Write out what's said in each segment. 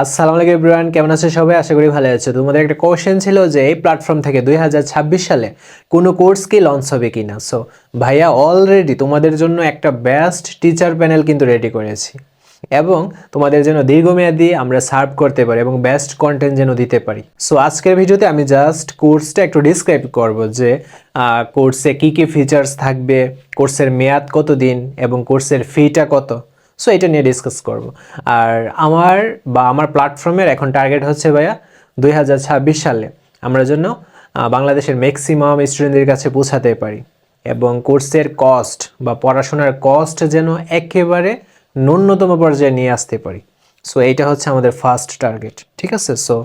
আসসালামু আলাইকুম এভরিওয়ান, কেমন আছো সবাই? আশা করি ভালো আছো তোমাদের একটা কোশ্চেন ছিল যে এই প্ল্যাটফর্ম থেকে দু হাজার ছাব্বিশ সালে কোনো কোর্স কি লঞ্চ হবে কিনা? সো ভাইয়া অলরেডি তোমাদের জন্য একটা বেস্ট টিচার প্যানেল কিন্তু রেডি করেছি। এবং তোমাদের জন্য দীর্ঘমেয়াদী আমরা সার্ভ করতে পারি এবং বেস্ট কন্টেন্ট যেন দিতে পারি। সো আজকের ভিডিওতে আমি জাস্ট কোর্সটা একটু ডিসক্রাইব করব যে কোর্সে কি কি ফিচার্স থাকবে কোর্সের মেয়াদ কত দিন এবং কোর্সের ফিটা কত। সো এটা নিয়ে ডিসকাস করব। আর আমার বা আমার প্ল্যাটফর্মের এখন টার্গেট হচ্ছে ভাইয়া দুই হাজার ছাব্বিশ সালে আমরা জন্য বাংলাদেশের ম্যাক্সিমাম স্টুডেন্টদের কাছে পৌঁছাতে পারি এবং কোর্সের কস্ট বা পড়াশোনার কস্ট যেন একেবারে ন্যূনতম পর্যায়ে নিয়ে আসতে পারি। সো এইটা হচ্ছে আমাদের ফার্স্ট টার্গেট ঠিক আছে? সো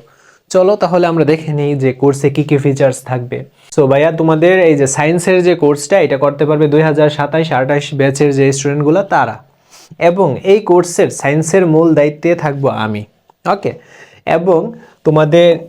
চলো তাহলে আমরা দেখে নিই যে কোর্সে কী কী ফিচার্স থাকবে। সো ভাইয়া, তোমাদের এই যে সায়েন্সের যে কোর্সটা এটা করতে পারবে দুই হাজার সাতাইশ আঠাইশ ব্যাচের যে স্টুডেন্টগুলো তারা। এবং এই কোর্সের সায়েন্সের মূল দায়িত্বে থাকব আমি। ওকে? এবং তোমাদের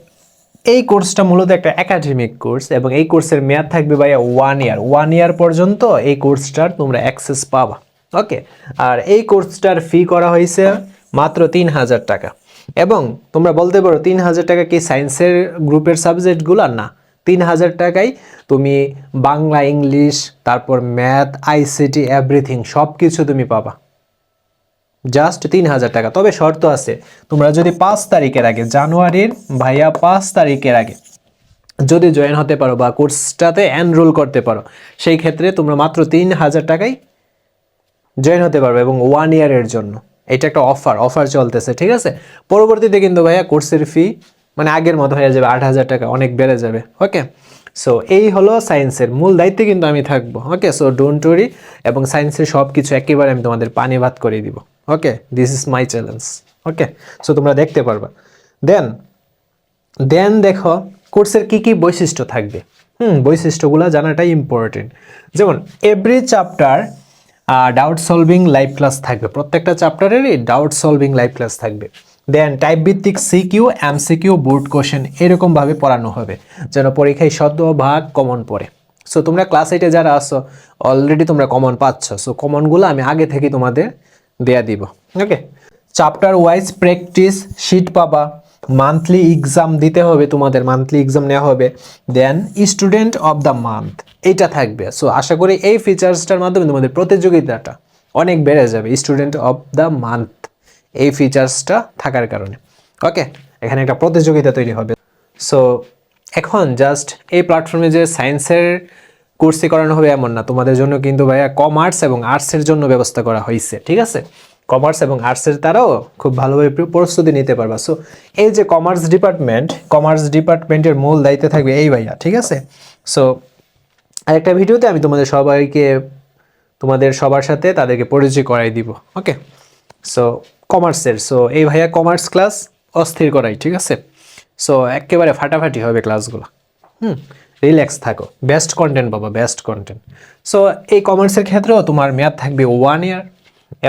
এই কোর্সটা মূলত একটা একাডেমিক কোর্স এবং এই কোর্সের মেয়াদ থাকবে ভাইয়া ওয়ান ইয়ার ওয়ান ইয়ার পর্যন্ত এই কোর্সটার তোমরা অ্যাক্সেস পাবা। ওকে? আর এই কোর্সটার ফি করা হয়েছে মাত্র তিন হাজার টাকা। এবং তোমরা বলতে পারো তিন হাজার টাকা কি সায়েন্সের গ্রুপের সাবজেক্টগুলো না। তিন হাজার টাকায় তুমি বাংলা, ইংলিশ, তারপর ম্যাথ, আইসিটি এভরিথিং সব কিছু তুমি পাবা। জাস্ট তিন হাজার টাকা। তবে শর্ত আছে, তোমরা যদি পাঁচ তারিখের আগে, জানুয়ারির ভাইয়া পাঁচ তারিখের আগে যদি জয়েন হতে পারো বা কোর্সটাতে এনরোল করতে পারো, সেই ক্ষেত্রে তোমরা মাত্র তিন হাজার টাকাই জয়েন হতে পারবে এবং ওয়ান ইয়ারের জন্য। এটা একটা অফার অফার চলতেছে, ঠিক আছে? পরবর্তীতে কিন্তু ভাইয়া কোর্সের ফি মানে আগের মতো হয়ে যাবে আট হাজার টাকা, অনেক বেড়ে যাবে ওকে সো এই হলো সায়েন্সের মূল দায়িত্বে কিন্তু আমি থাকব ওকে সো ডোন্ট ওরি এবং সায়েন্সের সব কিছু একেবারে আমি তোমাদের পানি ভাত করে দিব। Okay this is my challenge okay so তোমরা দেখতে পারবা। দেন দেন দেখো, কোর্সের কি কি বৈশিষ্ট্য থাকবে? হুম, বৈশিষ্ট্যগুলো জানাটাই ইম্পর্টেন্ট যেমন every chapter doubt solving live class থাকবে। প্রত্যেকটা চ্যাপ্টারেরই ডাউট সলভিং লাইভ ক্লাস থাকবে। দেন টাইপ ভিত্তিক সিকিউ এমসিকিউ বোর্ড কোশ্চেন এরকমভাবে পড়ানো হবে, যেন পরীক্ষায় শতভাগ কমন পড়ে। সো তোমরা ক্লাস এইটে যারা আসো অলরেডি তোমরা কমন পাচ্ছ। সো কমনগুলো আমি আগে থেকে তোমাদের দেয়া দিব। Okay chapter wise practice sheet পাবা। মান্থলি এক্সাম দিতে হবে তোমাদের মান্থলি এক্সাম নেওয়া হবে। Then student of the month এটা থাকবে। সো আশা করি এই ফিচার্সটার মাধ্যমে তোমাদের প্রতিযোগিতাটা অনেক বেড়ে যাবে স্টুডেন্ট অফ দ্য মান্থ এই ফিচার্সটা থাকার কারণে। ওকে এখানে একটা প্রতিযোগিতা তৈরি হবে। সো এখন জাস্ট এই প্ল্যাটফর্মে যে সায়েন্সের কোর্সই করানো হবে এমন না। তোমাদের জন্য কিন্তু ভাইয়া কমার্স এবং আর্টসের জন্য ব্যবস্থা করা হয়েছে, ঠিক আছে? কমার্স এবং আর্টসের তারাও খুব ভালোভাবে প্রস্তুতি নিতে পারবা। সো এই যে কমার্স ডিপার্টমেন্ট, কমার্স ডিপার্টমেন্টের মূল দায়িত্বে থাকবে এই ভাইয়া, ঠিক আছে? সো আরেকটা ভিডিওতে আমি তোমাদের সবাইকে, তোমাদের সবার সাথে তাদেরকে পরিচয় করাই দিব ওকে সো কমার্সের সো এই ভাইয়া কমার্স ক্লাস অস্থির করাই, ঠিক আছে? সো একেবারে ফাটাফাটি হবে ক্লাসগুলো, হুম? রিল্যাক্স থাকো। বেস্ট কন্টেন্ট পাবা বেস্ট কন্টেন্ট সো এই কমার্সের ক্ষেত্রেও তোমার মেয়াদ থাকবে ওয়ান ইয়ার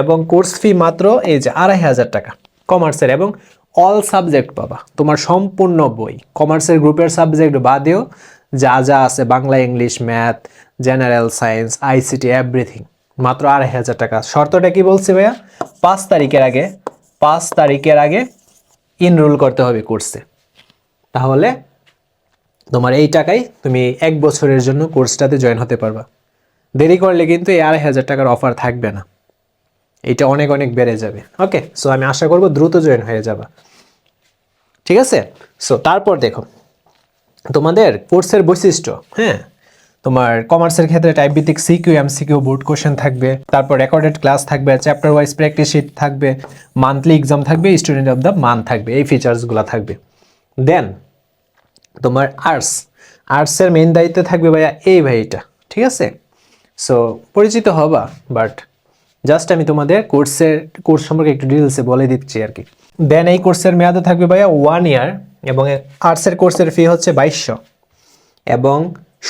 এবং কোর্স ফি মাত্র এই যে আড়াই হাজার টাকা। কমার্সের এবং অল সাবজেক্ট পাবা। তোমার সম্পূর্ণ বই। কমার্সের গ্রুপের সাবজেক্ট বাদেও যা যা আছে, Bangla, English math general science ICT everything মাত্র আড়াই হাজার টাকা। শর্তটা কি বলছে ভাইয়া? পাঁচ তারিখের আগে, পাঁচ তারিখের আগে ইনরোল করতে হবে কোর্সে তাহলে তোমার এই টাকায় তুমি এক বছরের জন্য কোর্সটাতে জয়েন হতে পারবা। দেরি করলে কিন্তু এই আড়াই হাজার টাকার অফার থাকবে না। এটা অনেক অনেক বেড়ে যাবে। ওকে সো আমি আশা করব দ্রুত জয়েন হয়ে যাবা। ঠিক আছে? সো তারপর দেখো, তোমাদের কোর্সের বৈশিষ্ট্য হ্যাঁ? তোমার কমার্সের ক্ষেত্রে টাইপ ভিত্তিক সিকিউ এমসিকিউ বোর্ড কোশ্চেন থাকবে। তারপর রেকর্ডেড ক্লাস থাকবে চ্যাপ্টার ওয়াইজ প্র্যাকটিস শিট থাকবে মান্থলি এক্সাম থাকবে স্টুডেন্ট অফ দ্য মান্থ থাকবে, এই ফিচার্সগুলো থাকবে। দেন তোমার আর্টস আর্টসের মেন দায়িত্বে থাকবে ভাইয়া এই ভাইটা, ঠিক আছে? সো পরিচিত হবা বাট জাস্ট আমি তোমাদের কোর্সের কোর্স সম্পর্কে একটু ডিটেলসে বলে দিচ্ছি আর কি। দেন এই কোর্সের মেয়াদে থাকবে ভাইয়া ওয়ান ইয়ার এবং আর্টসের কোর্সের ফি হচ্ছে বাইশশো। এবং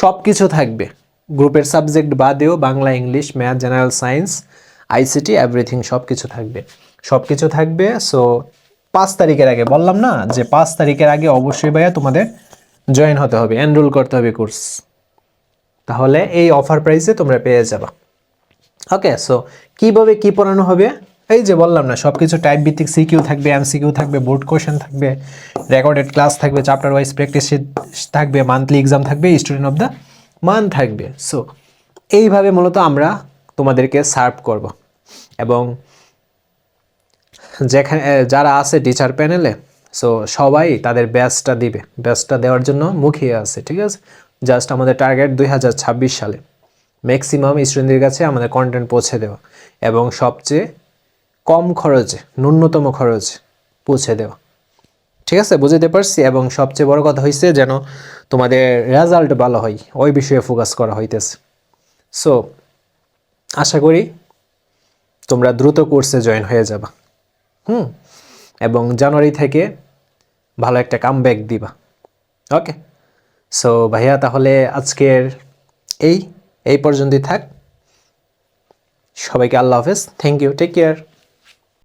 সব কিছু থাকবে। গ্রুপের সাবজেক্ট বাদেও Bangla English math general science ICT everything সব কিছু থাকবে। সব কিছু থাকবে সো পাঁচ তারিখের আগে, বললাম না যে পাঁচ তারিখের আগে অবশ্যই ভাইয়া তোমাদের জয়েন হতে হবে এনরোল করতে হবে কোর্স তাহলে এই অফার প্রাইসে তোমরা পেয়ে যাবা। ওকে সো কীভাবে কি পড়ানো হবে? এই যে বললাম না সব কিছু টাইপ ভিত্তিক সিকিউ থাকবে এমসিকিউ থাকবে বোর্ড কোশ্চেন থাকবে রেকর্ডেড ক্লাস থাকবে চ্যাপ্টার ওয়াইজ প্র্যাকটিস থাকবে মান্থলি এক্সাম থাকবে স্টুডেন্ট অফ দ্য মান থাকবে। সো এইভাবে মূলত আমরা তোমাদেরকে সার্ভ করব। এবং যেখানে, যারা আছে টিচার প্যানেলে সো সবাই তাদের ব্যাচটা দিবে। ব্যাচটা দেওয়ার জন্য মুখিয়ে আছে, ঠিক আছে? জাস্ট আমাদের টার্গেট দুই হাজার ছাব্বিশ সালে। ম্যাক্সিমাম স্টুডেন্টদের কাছে আমাদের কন্টেন্ট পৌঁছে দেওয়া। এবং সবচেয়ে কম খরচে, ন্যূনতম খরচে পৌঁছে দেওয়া। ঠিক আছে? বুঝতে পারছি? এবং সবচেয়ে বড় কথা হয়েছে যেন তোমাদের রেজাল্ট ভালো হয়, ওই বিষয়ে ফোকাস করা হইতেছে। সো আশা করি তোমরা দ্রুত কোর্সে জয়েন হয়ে যাবা। হুম? এবং জানুয়ারি থেকে ভালো একটা কাম ব্যাক দিবা। ওকে সো ভাইয়া, তাহলে আজকের এই এই পর্যন্তই থাক। সবাইকে আল্লাহ হাফেজ। Thank you take care